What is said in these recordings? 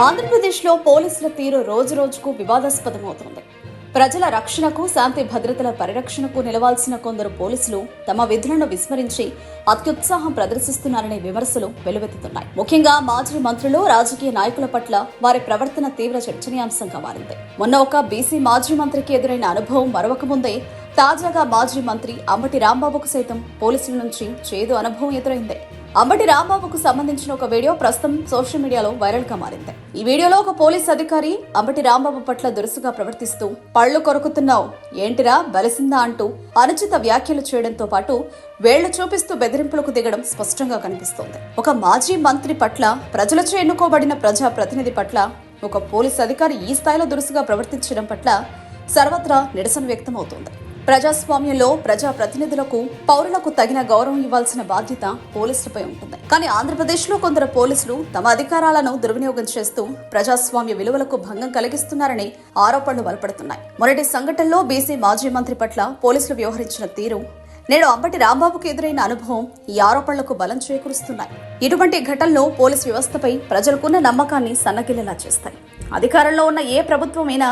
ఆంధ్రప్రదేశ్లో పోలీసుల తీరు రోజు రోజుకు వివాదాస్పదమవుతోంది. ప్రజల రక్షణకు శాంతి భద్రతల పరిరక్షణకు నిలవాల్సిన కొందరు పోలీసులు తమ విధులను విస్మరించి అత్యుత్సాహం ప్రదర్శిస్తున్నారనే విమర్శలు వెలువెత్తుతున్నాయి. ముఖ్యంగా మాజీ మంత్రులు రాజకీయ నాయకుల పట్ల వారి ప్రవర్తన తీవ్ర చర్చనీయాంశంగా మారింది. మొన్న ఒక బీసీ మాజీ మంత్రికి ఎదురైన అనుభవం మరొక ముందే తాజాగా మాజీ మంత్రి అంబటి రాంబాబుకు సైతం పోలీసుల నుంచి చేదు అనుభవం ఎదురైంది. అంబటి రాంబాబుకు సంబంధించిన ఒక వీడియో ప్రస్తుతం సోషల్ మీడియాలో వైరల్గా మారింది. ఈ వీడియోలో ఒక పోలీస్ అధికారి అంబటి రాంబాబు పట్ల దురుసుగా ప్రవర్తిస్తూ పళ్ళు కొరుకుతున్నావు ఏంటిరా బలిసిందా అంటూ అనుచిత వ్యాఖ్యలు చేయడంతో పాటు వేళ్ళు చూపిస్తూ బెదిరింపులకు దిగడం స్పష్టంగా కనిపిస్తోంది. ఒక మాజీ మంత్రి పట్ల ప్రజలచే ఎన్నుకోబడిన ప్రజా ప్రతినిధి పట్ల ఒక పోలీస్ అధికారి ఈ స్థాయిలో దురుసుగా ప్రవర్తించడం పట్ల సర్వత్రా నిరసన వ్యక్తమవుతోంది. ప్రజాస్వామ్యంలో ప్రజా ప్రతినిధులకు పౌరులకు తగిన గౌరవం ఇవ్వాల్సిన బాధ్యత పోలీసులపై ఉంటుంది. కానీ ఆంధ్రప్రదేశ్లో కొందరు పోలీసులు తమ అధికారాలను దుర్వినియోగం చేస్తూ ప్రజాస్వామ్య విలువలకు భంగం కలిగిస్తున్నారని ఆరోపణలు బలపడుతున్నాయి మొన్నటి సంఘటనలో బీసీ మాజీ మంత్రి పట్ల పోలీసులు వ్యవహరించిన తీరు నేడు అంబటి రాంబాబుకు ఎదురైన అనుభవం ఈ ఆరోపణలకు బలం చేకూరుస్తున్నాయి. ఇటువంటి ఘటనలు పోలీసు వ్యవస్థపై ప్రజలకున్న నమ్మకాన్ని సన్నగిల్లేలా చేస్తాయి. అధికారంలో ఉన్న ఏ ప్రభుత్వమైనా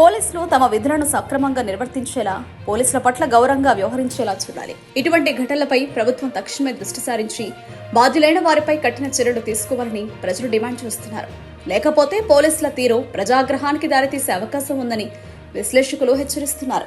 పోలీసులు తమ విధులను సక్రమంగా నిర్వర్తించేలా పోలీసుల పట్ల గౌరవంగా వ్యవహరించేలా చూడాలి. ఇటువంటి ఘటనలపై ప్రభుత్వం తక్షణమే దృష్టి సారించి బాధ్యులైన వారిపై కఠిన చర్యలు తీసుకోవాలని ప్రజలు డిమాండ్ చేస్తున్నారు. లేకపోతే పోలీసుల తీరు ప్రజాగ్రహానికి దారితీసే అవకాశం ఉందని విశ్లేషకులు హెచ్చరిస్తున్నారు.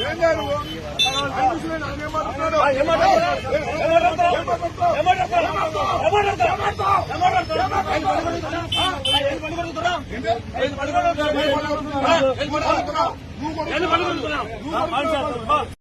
ఏం కాదు నువ్వు కూడా